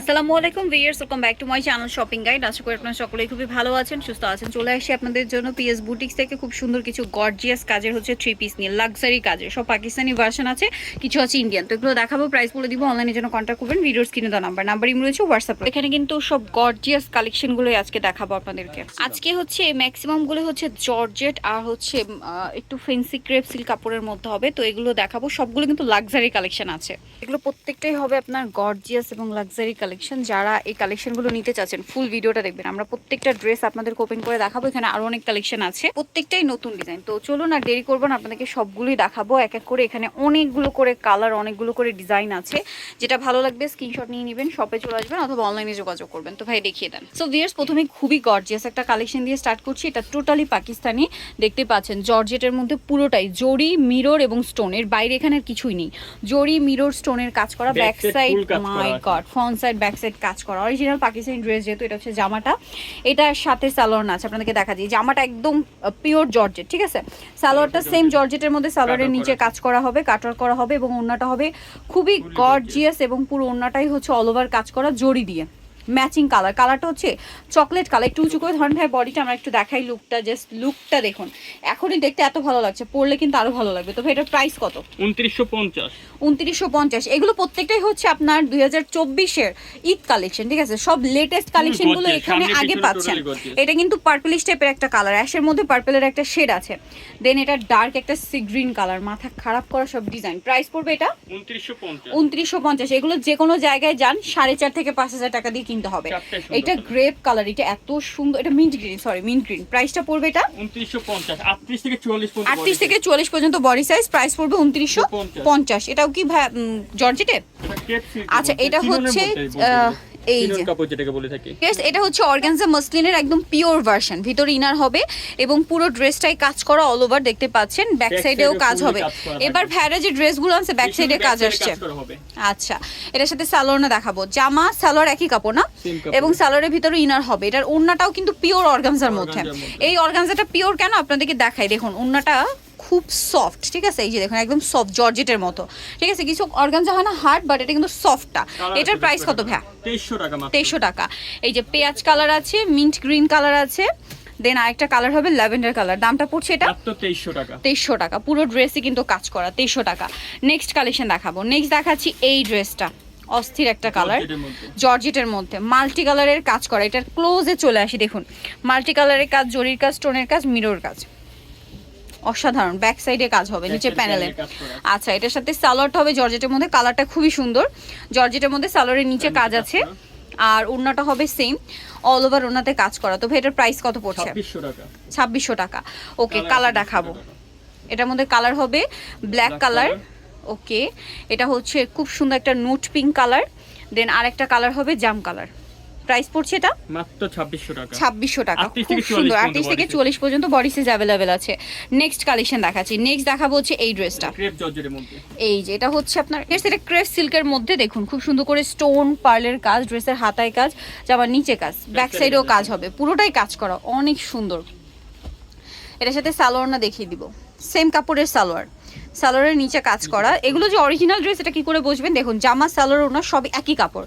আসসালামু আলাইকুম viewers welcome back to my channel shopping guide আশা করি আপনারা সকলেই খুবই ভালো আছেন, সুস্থ আছেন। চলে আসি আপনাদের জন্য পিএস বুটিক্স থেকে। খুব সুন্দর কিছু গর্জিয়াস কাজের হচ্ছে থ্রি পিস নিয়ে লাক্সারি কাজের। সব পাকিস্তানি ভার্সন আছে, কিছু আছে ইন্ডিয়ান তো এগুলো দেখাবো প্রাইস বলে দিব অনলাইনের জন্য কন্ট্যাক্ট করবেন, ভিডিওর স্ক্রিনে দেওয়া নাম্বার নাম্বার ইম রয়েছে হোয়াটসঅ্যাপ এখানে কিন্তু সব গর্জিয়াস কালেকশনগুলোই আজকে দেখাবো আপনাদেরকে। আজকে হচ্ছে ম্যাক্সিমামগুলো হচ্ছে জর্জেট আর হচ্ছে একটু ফেন্সি ক্রেপ সিল্ক কাপড়ের মধ্যে হবে। তো এগুলো দেখাবো, সবগুলো কিন্তু লাক্সারি কালেকশন আছে। এগুলো প্রত্যেকটাই হবে আপনার গর্জিয়াস এবং লাক্সারি কালেকশন যারা এই কালেকশনগুলো নিতে চাচ্ছেন ফুল ভিডিওটা দেখবেন। আমরা প্রত্যেকটা ড্রেস আপনাদের ওপেন করে দেখাবো এখানে আরও অনেক কালেকশন আছে। প্রত্যেকটাই নতুন ডিজাইন তো চলুন আর দেরি করব না আপনাদেরকে সবগুলোই দেখাবো এক এক করে। এখানে অনেকগুলো করে কালার অনেকগুলো করে ডিজাইন আছে। যেটা ভালো লাগবে স্ক্রিনশট নিয়ে নেবেন শপে চলে আসবেন অথবা অনলাইনে যোগাযোগ করবেন। তো ভাই দেখিয়ে দেন। সো ভিয়ার্স প্রথমে খুবই গর্জিয়াস একটা কালেকশন দিয়ে স্টার্ট করছি। এটা টোটালি পাকিস্তানি দেখতে পাচ্ছেন। জর্জেটের মধ্যে পুরোটাই জরি মিরর এবং স্টোনের বাইরে এখানে কিছুই নেই। জরি মিরর স্টোনের কাজ করা ব্যাক সাইড মাই। God front side back side কাজ করা। অরিজিনাল পাকিস্তানি ড্রেস যেহেতু এটা হচ্ছে জামাটা। এটার সাথে সালোয়ার আছে আপনাদেরকে দেখা যায় জামাটা একদম পিওর জর্জেট ঠিক আছে? সালোয়ারটা সেম জর্জেটের মধ্যে সালোয়ারের নিচে কাজ করা হবে কাটার করা হবে এবং ওড়নাটা হবে খুবই গর্জিয়াস এবং পুরো ওড়নাটাই হচ্ছে অল ওভার কাজ করা জড়ি দিয়ে। ম্যাচিং কালার কালারটা হচ্ছে চকলেট কালার একটু উঁচু করে ধরেন ভাই বডিটা আমরা একটু দেখাই লুকটা জাস্ট লুকটা দেখুন। এখনই দেখতে এত ভালো লাগছে পরলে কিন্তু আরও ভালো লাগবে। তো ভাই এটার প্রাইস কত? উনত্রিশশো পঞ্চাশ। উনত্রিশশো পঞ্চাশ। এগুলো প্রত্যেকটাই হচ্ছে আপনার দুই হাজার চব্বিশের ঈদ কালেকশন ঠিক আছে? সব লেটেস্ট কালেকশনগুলো এখানে আগে পাচ্ছেন। এটা কিন্তু পার্পলিশ টাইপের একটা কালার অ্যাশের মধ্যে পার্পেলের একটা শেড আছে। দেন এটা ডার্ক একটা সি গ্রিন কালার মাথা খারাপ করা সব ডিজাইন প্রাইস পড়বে এটা? উনত্রিশশো পঞ্চাশ। উনত্রিশশো পঞ্চাশ। এগুলো যে কোনো জায়গায় যান সাড়ে চার থেকে পাঁচ হাজার টাকা দিয়ে কিনতে হবে। এটা গ্রেপ কালার এটা এত সুন্দর এটা mint green sorry mint green প্রাইসটা পড়বে এটা? উনত্রিশশো পঞ্চাশ আটত্রিশ থেকে চুয়াল্লিশ আটত্রিশ থেকে চুয়াল্লিশ পর্যন্ত বডি সাইজ প্রাইস পড়বে উনত্রিশশো পঞ্চাশ। এটাও কি জর্জেটের? আচ্ছা, এটা হচ্ছে, আহ, এই যে। কাপড় যেটাকে বলে থাকি। এটা হচ্ছে অর্গানজা মসলিনের একদম পিওর ভার্সন ভিতরে ইনার হবে এবং পুরো ড্রেসটাই কাজ করা অল ওভার দেখতে পাচ্ছেন। ব্যাক সাইডেও কাজ হবে। এবার। ভ্যারা যে ড্রেসগুলো আছে ব্যাক সাইডে কাজ আসছে। আচ্ছা এটার সাথে সালোয়ারনা দেখাবো। জামা সালোয়ার একই কাপড় না? এবং সালোয়ারের ভিতরে ইনার হবে। এটার ওড়নাটাও কিন্তু পিওর অর্গানজার মধ্যে। মধ্যে। এই অর্গানজাটা পিওর কেন? আপনাদেরকে দেখাই। দেখুন ওড়নাটা খুব সফট ঠিক আছে? এই যে দেখুন একদম সফট জর্জেটের মতো। ঠিক আছে? কিছু অর্গানজা হয় না হার্ড বাট এটা কিন্তু সফটটা এটার প্রাইস কত ভ্যা তেইশশো টাকা তেইশশো টাকা। এই যে পেঁয়াজ কালার আছে মিন্ট গ্রিন কালার আছে দেন আরেকটা কালার হবে ল্যাভেন্ডার কালার দামটা পড়ছে এটা? তেইশশো টাকা। তেইশশো টাকা। পুরো ড্রেসই কিন্তু কাজ করা তেইশশো টাকা। নেক্সট কালেকশন দেখাবো। নেক্সট দেখাচ্ছি এই ড্রেসটা অস্থির একটা কালার জর্জেটের মধ্যে। মাল্টি কালারের কাজ করা। এটার ক্লোজে চলে আসি দেখুন। মাল্টি কালারের কাজ জরির কাজ স্টোনের কাজ মিরর কাজ। অসাধারণ ব্যাক সাইডে কাজ হবে নিচে প্যানেলে। আচ্ছা এটার সাথে সালোয়ারটা হবে জর্জেটের মধ্যে কালারটা খুবই সুন্দর। জর্জেটের মধ্যে সালোয়ারের নিচে কাজ আছে। আর ওড়নাটা হবে সেম অল ওভার ওড়নাতে কাজ করা। তো ভাই এটার প্রাইস কত পড়ছে? ছাব্বিশশো টাকা। ছাব্বিশশো টাকা। ওকে কালার দেখাবো। এটার মধ্যে কালার হবে ব্ল্যাক কালার ওকে এটা হচ্ছে খুব সুন্দর একটা নোট পিঙ্ক কালার দেন আরেকটা কালার হবে জাম কালার প্রাইস পড়ছে এটা? মাত্র ছাব্বিশশো টাকা। ছাব্বিশশো টাকা। খুব সুন্দর। পর্যন্ত আটত্রিশ থেকে body size। চল্লিশ পর্যন্ত বডি সাইজ অ্যাভেলেবেল আছে। নেক্সট কালেকশন দেখাচ্ছি। নেক্সট দেখাবো হচ্ছে এই ড্রেসটা ক্রেপ জর্জের মধ্যে। এই যে এটা হচ্ছে আপনার Yes, এটা ক্রেপ সিল্কের মধ্যে দেখুন খুব সুন্দর করে স্টোন পার্লের কাজ ড্রেসের হাতায় কাজ জামার নিচে কাজ ব্যাক সাইডেও কাজ। কাজ হবে। পুরোটাই কাজ করা অনেক সুন্দর। এটার সাথে সালোয়ার না দেখিয়ে দিব। সেম কাপড়ের সালোয়ার। সালোয়ারের নিচে কাজ করা। এগুলো যে অরিজিনাল ড্রেস এটা কি করে বুঝবেন দেখুন জামা সালোয়ার ওনার সব একই কাপড়।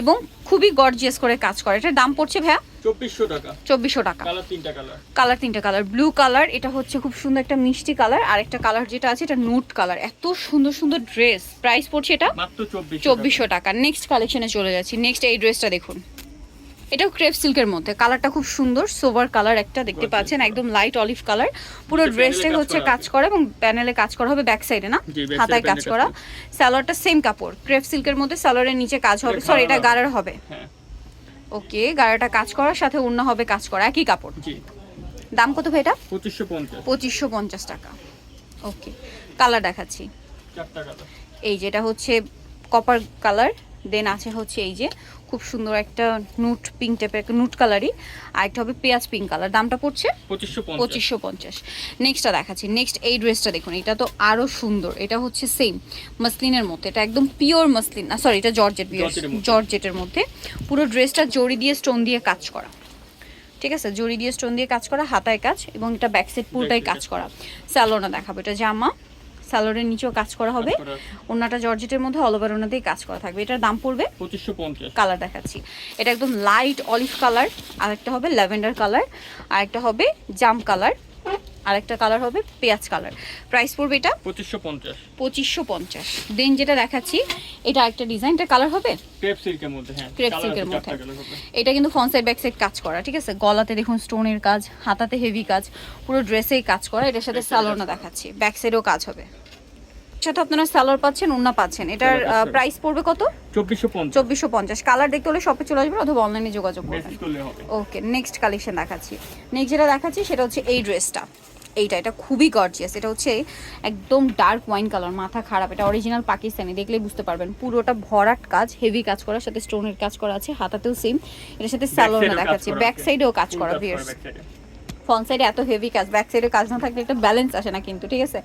এবং খুবই গর্জিয়াস করে কাজ করে। এটার দাম পড়ছে ভাইয়া? চব্বিশশো টাকা। চব্বিশশো টাকা। কালার তিনটা কালার। কালার তিনটা কালার। ব্লু কালার এটা হচ্ছে খুব সুন্দর একটা মিষ্টি কালার। আর একটা কালার যেটা আছে এটা নুট কালার। এত সুন্দর সুন্দর ড্রেস প্রাইস পড়ছে এটা? চব্বিশশো টাকা। নেক্সট কালেকশনে চলে যাচ্ছি। নেক্সট এই ড্রেসটা দেখুন। এটাও ক্রেপ সিল্কের মধ্যে। কালারটা খুব সুন্দর সোভার কালার একটা দেখতে পাচ্ছেন একদম লাইট অলিভ কালার পুরো ড্রেসটাই হচ্ছে কাজ করা এবং প্যানেলে কাজ করা হবে ব্যাক সাইডে না? হাতায় কাজ করা। স্যালোয়ারটা সেম কাপড়। ক্রেপ সিল্কের মধ্যে স্যালোয়ারের নিচে কাজ হবে। সরি এটা গাড়ার হবে। হ্যাঁ। ওকে গাড়াটা কাজ করার সাথে অন্য হবে কাজ করা একই কাপড়। দাম কত ভাই এটা? পঁচিশশো পঞ্চাশ। পঁচিশশো পঞ্চাশ টাকা। ওকে কালার দেখাচ্ছি। এই যেটা হচ্ছে কপার কালার দেন আছে হচ্ছে এই যে খুব সুন্দর একটা নুট পিঙ্ক টাইপের একটা নুট কালারই। আর একটা হবে পেঁয়াজ পিঙ্ক কালার দামটা পড়ছে? পঁচিশশো পঞ্চাশ। নেক্সটটা দেখাচ্ছি। নেক্সট এই ড্রেসটা দেখুন এটা তো আরও সুন্দর। এটা হচ্ছে সেম মাসলিনের মধ্যে। এটা একদম পিওর মাসলিন না সরি এটা জর্জেট মধ্যে। জর্জেটের মধ্যে। পুরো ড্রেসটা জড়ি দিয়ে স্টোন দিয়ে কাজ করা। ঠিক আছে? জড়ি দিয়ে স্টোন দিয়ে কাজ করা হাতায় কাজ এবং এটা ব্যাক সাইড পুরোটাই কাজ কাজ করা। স্যালোনা দেখাবো। এটা জামা। স্যালোয়ারের নিচেও কাজ করা হবে। ওনাটা জর্জেটের মধ্যে অল ওভার ওনাতেই কাজ করা থাকবে। এটার দাম পড়বে পঁচিশশো কালার দেখাচ্ছি। এটা একদম লাইট অলিভ কালার আর একটা হবে ল্যাভেন্ডার কালার আর একটা হবে জাম কালার আর একটা কালার হবে পেঁয়াজ কালার প্রাইস পড়বে এটা? পঁচিশশো পঞ্চাশ। পঁচিশশো পঞ্চাশ। দেন যেটা দেখাচ্ছি এটা একটা ডিজাইনটা কালার হবে? ক্রেপ সিল্কের মধ্যে হ্যাঁ। মধ্যে। এটা কিন্তু ফ্রন্ট সাইড ব্যাক সাইড কাজ করা ঠিক আছে? গলাতে দেখুন স্টোনের কাজ হাতাতে হেভি কাজ পুরো ড্রেসেই কাজ করা এটার সাথে side দেখাচ্ছি ব্যাক সাইডেও কাজ হবে। সাথে আপনারা সালোয়ার পাচ্ছেন ওন্না পাচ্ছেন। এটার প্রাইস পড়বে কত? চব্বিশশো পঞ্চাশ। কালার দেখতে হলে শপে চলে আসবেন অথবা অনলাইনে যোগাযোগ করবেন। ওকে নেক্সট কালেকশন দেখাচ্ছি। নেক্সট যেটা দেখাচ্ছি সেটা হচ্ছে এই ড্রেসটা এইটা এটা খুবই গর্জিয়াস এটা হচ্ছে একদম ডার্ক ওয়াইন কালার মাথা খারাপ এটা অরিজিনাল পাকিস্তানি দেখলেই বুঝতে পারবেন। পুরোটা ভরাট কাজ হেভি কাজ করার সাথে স্টোনের কাজ করা আছে হাতাতেও সেম এটার সাথে স্যালোনা দেখাচ্ছে ব্যাক সাইডেও কাজ করা কাজ ফ্রন্ট সাইডে এত হেভি কাজ ব্যাক সাইডে কাজ না থাকলে একটা ব্যালেন্স আসে না কিন্তু ঠিক আছে?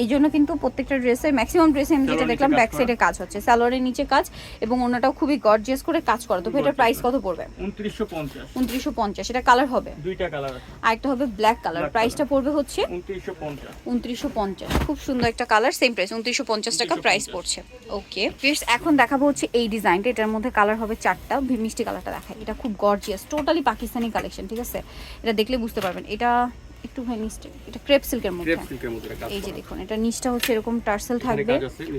এই জন্য কিন্তু প্রত্যেকটা ড্রেসের ম্যাক্সিমাম ড্রেসে আমি যেটা দেখলাম ব্যাক সাইডে কাজ হচ্ছে। স্যালোয়ারের নিচে কাজ এবং ওনাটাও খুবই গর্জিয়াস করে কাজ করা। তো এটার প্রাইস কত পড়বে? উনত্রিশশো পঞ্চাশ। এটা কালার হবে? দুইটা কালার আছে। আরেকটা হবে ব্ল্যাক কালার প্রাইসটা পড়বে হচ্ছে উনত্রিশশো পঞ্চাশ। খুব সুন্দর একটা কালার সেম প্রাইস উনত্রিশশো পঞ্চাশ টাকা প্রাইস পড়ছে। ওকে ফিরস এখন দেখাবো হচ্ছে এই ডিজাইনটা এটার মধ্যে কালার হবে চারটা। মিষ্টি কালারটা দেখায় এটা খুব গর্জিয়াস টোটালি পাকিস্তানি কালেকশন ঠিক আছে? এটা দেখলে বুঝতে পারবেন। এটা একটু ভাই মিষ্টি এটা ক্রেপ সিল্কের মধ্যে। ক্রেপ সিল্কের মধ্যে এই যে দেখুন এটা নিচটা হচ্ছে এরকম টার্সেল থাকবে।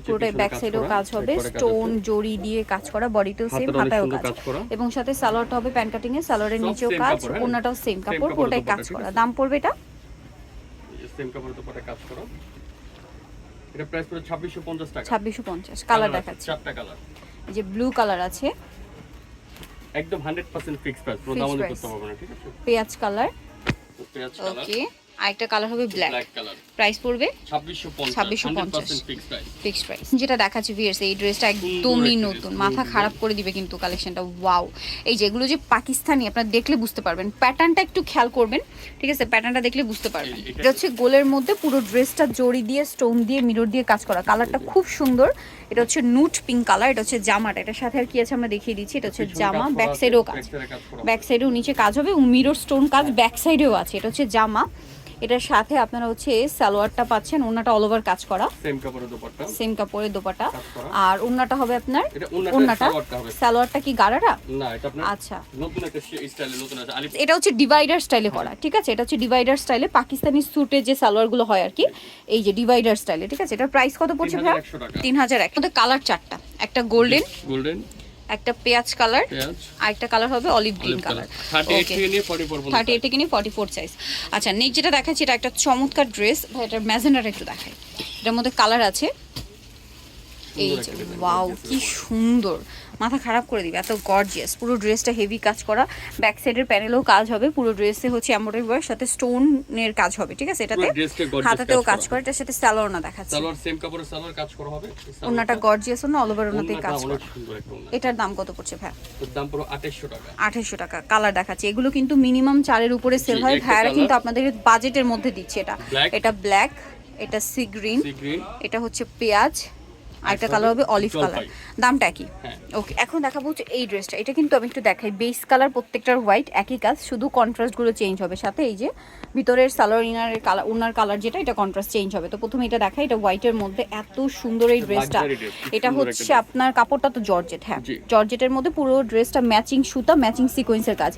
পুরোটাই ব্যাক সাইডেও কাজ হবে। স্টোন। জড়ি দিয়ে কাজ করা বডিতেও সেম হাতায়ও কাজ। এবং সাথে সালোয়ারটা হবে প্যান কাটিং এ সালোয়ারের নিচেও কাজ কাপড়, হ্যাঁ? ওনাটাও সেম কাপড় কাপড় পুরোটাই কাজ করা। দাম পড়বে এটা? সেম কাপড়ের দুপাটে কাজ করা। এটা প্রাইস পড়ে ছাব্বিশশো পঞ্চাশ টাকা। ছাব্বিশশো পঞ্চাশ কালার আছে, দেখাচ্ছি। চারটা কালার এই যে ব্লু কালার আছে। একদম হান্ড্রেড পার্সেন্ট ফিক্স প্রাইস কোনো করতে হবে না ঠিক আছে? পেঁয়াজ কালার পেঁয়াজ কালার ওকে আরেকটা কালার হবে ব্ল্যাক প্রাইস পড়বে ছাব্বিশশো পঞ্চাশ 2650 hundred fix price fixed price যেটা দেখাচ্ছি ভিয়ার্স এই ড্রেসটা একদমই নতুন। মাথা খারাপ করে দিবে কিন্তু কালেকশনটা ওয়াও এই যেগুলো যে পাকিস্তানি আপনারা দেখলে বুঝতে পারবেন। প্যাটার্নটা একটু খেয়াল করবেন ঠিক আছে? প্যাটার্নটা দেখলে বুঝতে পারবেন। এটা- হচ্ছে গোলের মধ্যে পুরো ড্রেসটা জড়ি দিয়ে স্টোন দিয়ে মিরর দিয়ে কাজ করা। কালারটা খুব সুন্দর। এটা হচ্ছে নুট পিঙ্ক কালার এটা হচ্ছে জামাটা। এটার সাথে আর কি আছে আমরা দেখিয়ে দিচ্ছি। এটা হচ্ছে জামা ব্যাক সাইডেও কাজ। ব্যাক সাইডেও নিচে কাজ হবে মিরর স্টোন কাজ ব্যাক সাইডেও আছে। এটা হচ্ছে জামা। এটার সাথে আপনারা হচ্ছে সালোয়ারটা পাচ্ছেন ওনাটা অল ওভার কাজ করা। সেম কাপড়ের দুপাট্টা। সেম কাপড়ের দোপাটা কাজ করা। আর ওন্নাটা হবে আপনার ওন্নাটা সালোয়ারটা কি গাড়াটা না এটা আপনার আচ্ছা। নতুন একটা স্টাইলে নতুন আছে। এটা হচ্ছে ডিভাইডার স্টাইলে করা ঠিক আছে? এটা হচ্ছে ডিভাইডার স্টাইলে পাকিস্তানি স্যুটে যে সালোয়ারগুলো হয় আর কি এই যে ডিভাইডার স্টাইলে ঠিক আছে? এটার প্রাইস কত পড়ছে ভাই 3100 টাকা। তিন হাজার এক কালার চারটা একটা গোল্ডেন গোল্ডেন একটা পেঁয়াজ কালার আর একটা কালার হবে olive green colour thirty eight থেকে নিয়ে ফর্টি ফোর সাইজ আচ্ছা নেক্সট যেটা দেখাচ্ছি এটা একটা চমৎকার ড্রেস ভাই এটার ম্যাজেনার একটু দেখাই। এটার মধ্যে কালার আছে। এই যে ওয়াও কি সুন্দর। মাথা খারাপ করে দিবে এত গর্জিয়াস পুরো ড্রেসটা হেভি কাজ করা ব্যাক সাইডের প্যানেলেও কাজ হবে পুরো ড্রেসে হচ্ছে এমব্রয়ডারি ওয়ার্ক সাথে স্টোনের কাজ হবে ঠিক আছে? এটাতে হাতাতেও কাজ করা। এটার সাথে না দেখাচ্ছে। সালোয়ার সেম কাপড়ের সালোয়ার কাজ করা হবে। ওনাটা গর্জিয়াস না অল ওভার ওনাতেই কাজ করা। এটার দাম কত পড়ছে ভাই এর দাম পুরো 2800 টাকা। আঠেরোশো টাকা কালার দেখাচ্ছে। এগুলো কিন্তু মিনিমাম চারের উপরে সেল হয়। ভাইয়ারা কিন্তু আপনাদের বাজেটের মধ্যে দিচ্ছে এটা। এটা ব্ল্যাক এটা সি গ্রিন এটা হচ্ছে পেঁয়াজ। আর একটা কালার হবে। অলিভ। কালার দামটা কি হ্যাঁ। ওকে এখন দেখাবো হচ্ছে এই ড্রেসটা এটা কিন্তু আমি একটু দেখাই। বেস কালার প্রত্যেকটার হোয়াইট একই কাজ শুধু কন্ট্রাস্টগুলো চেঞ্জ হবে। সাথে এই যে ভিতরের সালোয়ার ইনারের কালার ওনার কালার যেটা এটা কন্ট্রাস্ট চেঞ্জ হবে। তো প্রথমে এটা দেখাই এটা হোয়াইটের মধ্যে এত সুন্দর এই ড্রেসটা এটা হচ্ছে আপনার কাপড়টা তো জর্জেট হ্যাঁ। জর্জেটের মধ্যে পুরো ড্রেসটা ম্যাচিং সুতা ম্যাচিং সিকোয়েন্সের কাজ।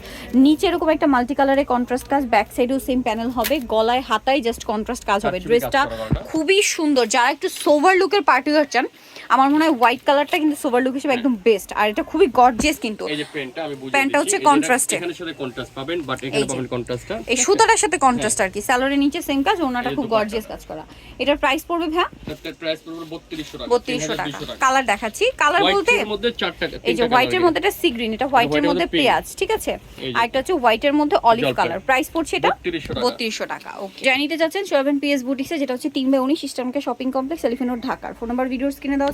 নিচে এরকম একটা মাল্টি কালারের কন্ট্রাস্ট কাজ ব্যাক সাইডেও সেম প্যানেল হবে। গলায় হাতায় জাস্ট কন্ট্রাস্ট কাজ হবে। ড্রেসটা খুবই সুন্দর। যারা একটু সোভার লুকের পার্টি চান আমার মনে হয় হোয়াইট কালারটা কিন্তু সোভার লুক হিসেবে একদম বেস্ট আর এটা খুবই গর্জিয়াস কিন্তু। এই যে পেনটা আমি বুঝিয়ে দিচ্ছি। হচ্ছে এ। এখানে সাথে কন্ট্রাস্ট পাবেন বাট এখানে পাবেন কন্ট্রাস্টটা এই সুতাটার সাথে কন্ট্রাস্ট আর কি স্যালোয়ারের নিচে সেম কাজ ওনাটা খুব। গর্জিয়াস কাজ করা। এটার প্রাইস পড়বে ভাই এটার প্রাইস পড়বে 3200 টাকা 3200 টাকা। কালার দেখাচ্ছি। কালার বলতে হোয়াইটের মধ্যে চারটা এই যে হোয়াইটের মধ্যে এটা সি গ্রিন এটা হোয়াইটের মধ্যে। পেঁয়াজ ঠিক আছে? আর একটা হচ্ছে হোয়াইটের মধ্যে অলিভ কালার প্রাইস পড়ছে এটা 3200 টাকা। ওকে জানিতে যাচ্ছেন সোয়াবেন পিএস বুটিক্সে যেটা হচ্ছে তিন বাই উনিশ ইস্টার্নকে শপিং কমপ্লেক্স এলিফেন্ট ঢাকার ফোন নাম্বার ভিডিওস কিনে দেওয়া